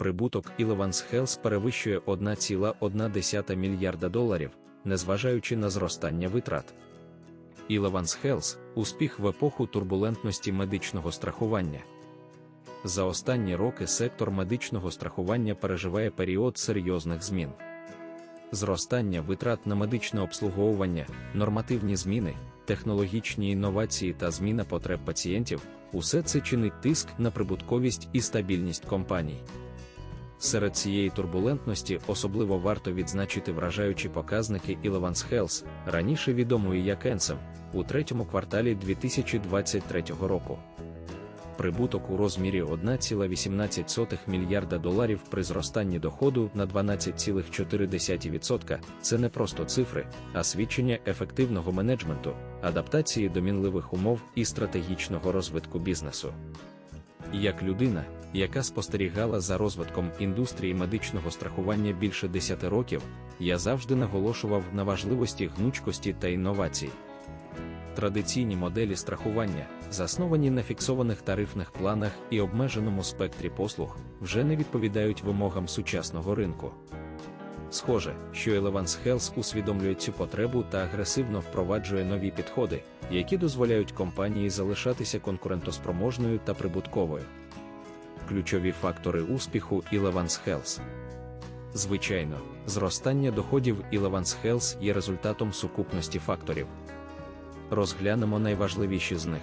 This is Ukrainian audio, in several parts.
прибуток Elevance Health перевищує 1,1 мільярда доларів, незважаючи на зростання витрат. Elevance Health – успіх в епоху турбулентності медичного страхування. За останні роки сектор медичного страхування переживає період серйозних змін. Зростання витрат на медичне обслуговування, нормативні зміни, технологічні інновації та зміна потреб пацієнтів усе це чинить тиск на прибутковість і стабільність компаній. Серед цієї турбулентності особливо варто відзначити вражаючі показники Elevance Health, раніше відомої як Ensem, у третьому кварталі 2023 року. Прибуток у розмірі 1,18 мільярда доларів при зростанні доходу на 12,4% це не просто цифри, а свідчення ефективного менеджменту, адаптації до мінливих умов і стратегічного розвитку бізнесу. Як людина, яка спостерігала за розвитком індустрії медичного страхування більше 10 років, я завжди наголошував на важливості гнучкості та інновацій. Традиційні моделі страхування, засновані на фіксованих тарифних планах і обмеженому спектрі послуг, вже не відповідають вимогам сучасного ринку. Схоже, що Elevance Health усвідомлює цю потребу та агресивно впроваджує нові підходи, які дозволяють компанії залишатися конкурентоспроможною та прибутковою. Ключові фактори успіху Elevance Health Звичайно, зростання доходів Elevance Health є результатом сукупності факторів. Розглянемо найважливіші з них.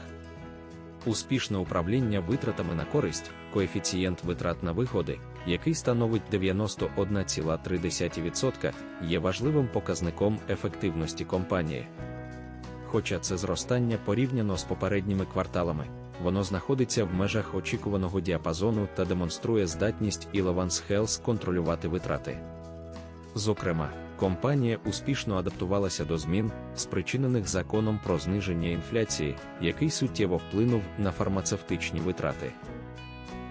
Успішне управління витратами на користь, коефіцієнт витрат на вигоди, який становить 91,3%, є важливим показником ефективності компанії. Хоча це зростання порівняно з попередніми кварталами, воно знаходиться в межах очікуваного діапазону та демонструє здатність Elevance Health контролювати витрати. Зокрема, компанія успішно адаптувалася до змін, спричинених законом про зниження інфляції, який суттєво вплинув на фармацевтичні витрати.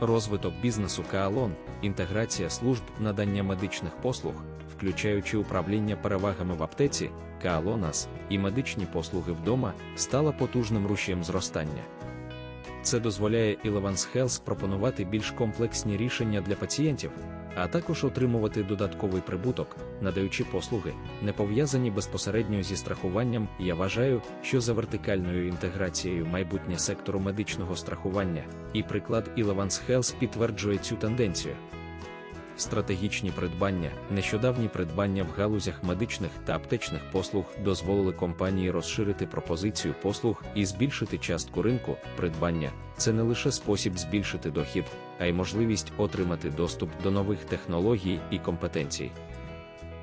Розвиток бізнесу Каалон, інтеграція служб надання медичних послуг, включаючи управління перевагами в аптеці, Каалонас і медичні послуги вдома, стала потужним рушієм зростання. Це дозволяє Elevance Health пропонувати більш комплексні рішення для пацієнтів, а також отримувати додатковий прибуток, надаючи послуги, не пов'язані безпосередньо зі страхуванням. Я вважаю, що за вертикальною інтеграцією майбутнє сектору медичного страхування і приклад Elevance Health підтверджує цю тенденцію. Стратегічні придбання, нещодавні придбання в галузях медичних та аптечних послуг дозволили компанії розширити пропозицію послуг і збільшити частку ринку. Придбання це не лише спосіб збільшити дохід, а й можливість отримати доступ до нових технологій і компетенцій.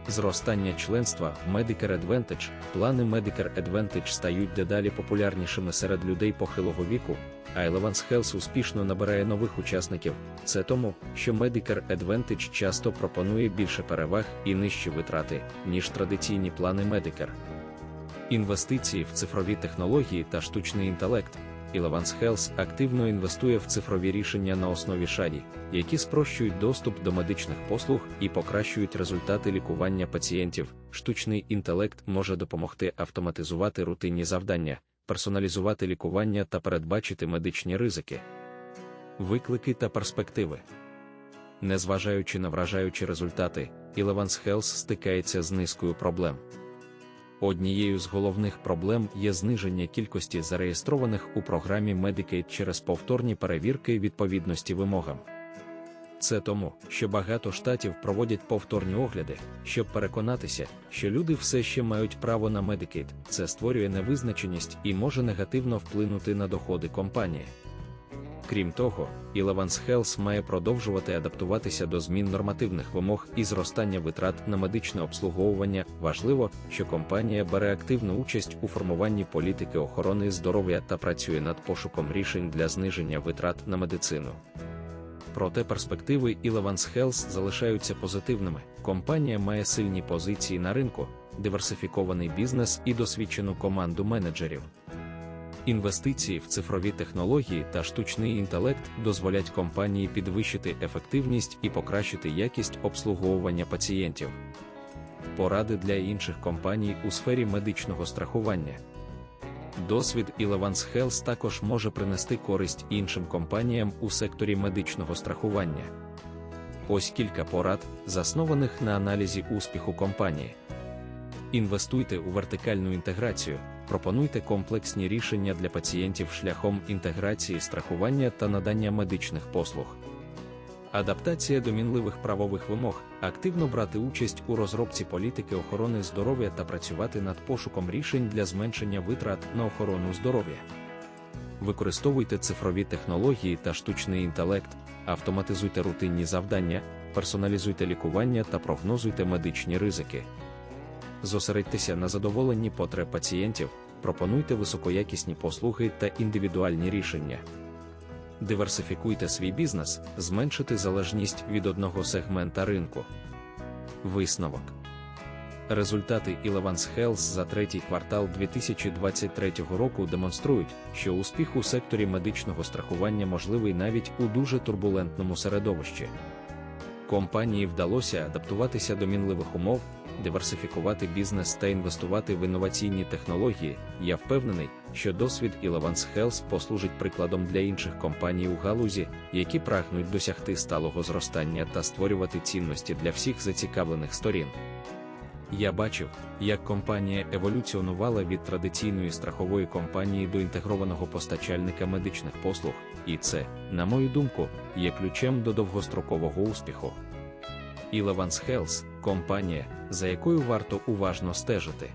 Зростання членства Medicare Advantage, плани Medicare Advantage стають дедалі популярнішими серед людей похилого віку, а Elevance Health успішно набирає нових учасників. Це тому, що Medicare Advantage часто пропонує більше переваг і нижчі витрати, ніж традиційні плани Medicare. Інвестиції в цифрові технології та штучний інтелект. Elevance Health активно інвестує в цифрові рішення на основі шаді, які спрощують доступ до медичних послуг і покращують результати лікування пацієнтів. Штучний інтелект може допомогти автоматизувати рутинні завдання, персоналізувати лікування та передбачити медичні ризики, виклики та перспективи. Незважаючи на вражаючі результати, Elevance Health стикається з низкою проблем. Однією з головних проблем є зниження кількості зареєстрованих у програмі Medicaid через повторні перевірки відповідності вимогам. Це тому, що багато штатів проводять повторні огляди, щоб переконатися, що люди все ще мають право на Medicaid. Це створює невизначеність і може негативно вплинути на доходи компанії. Крім того, Elevance Health має продовжувати адаптуватися до змін нормативних вимог і зростання витрат на медичне обслуговування. Важливо, що компанія бере активну участь у формуванні політики охорони здоров'я та працює над пошуком рішень для зниження витрат на медицину. Проте перспективи Elevance Health залишаються позитивними. Компанія має сильні позиції на ринку, диверсифікований бізнес і досвідчену команду менеджерів. Інвестиції в цифрові технології та штучний інтелект дозволять компанії підвищити ефективність і покращити якість обслуговування пацієнтів. Поради для інших компаній у сфері медичного страхування. Досвід Elevance Health також може принести користь іншим компаніям у секторі медичного страхування. Ось кілька порад, заснованих на аналізі успіху компанії. Інвестуйте у вертикальну інтеграцію, пропонуйте комплексні рішення для пацієнтів шляхом інтеграції страхування та надання медичних послуг. Адаптація до мінливих правових вимог, активно брати участь у розробці політики охорони здоров'я та працювати над пошуком рішень для зменшення витрат на охорону здоров'я. Використовуйте цифрові технології та штучний інтелект, автоматизуйте рутинні завдання, персоналізуйте лікування та прогнозуйте медичні ризики. Зосередьтеся на задоволенні потреб пацієнтів, пропонуйте високоякісні послуги та індивідуальні рішення. Диверсифікуйте свій бізнес, зменшити залежність від одного сегмента ринку. Висновок. Результати Elevance Health за третій квартал 2023 року демонструють, що успіх у секторі медичного страхування можливий навіть у дуже турбулентному середовищі. Компанії вдалося адаптуватися до мінливих умов, диверсифікувати бізнес та інвестувати в інноваційні технології. Я впевнений, що досвід Elevance Health послужить прикладом для інших компаній у галузі, які прагнуть досягти сталого зростання та створювати цінності для всіх зацікавлених сторін. Я бачив, як компанія еволюціонувала від традиційної страхової компанії до інтегрованого постачальника медичних послуг, і це, на мою думку, є ключем до довгострокового успіху. Elevance Health – компанія, за якою варто уважно стежити.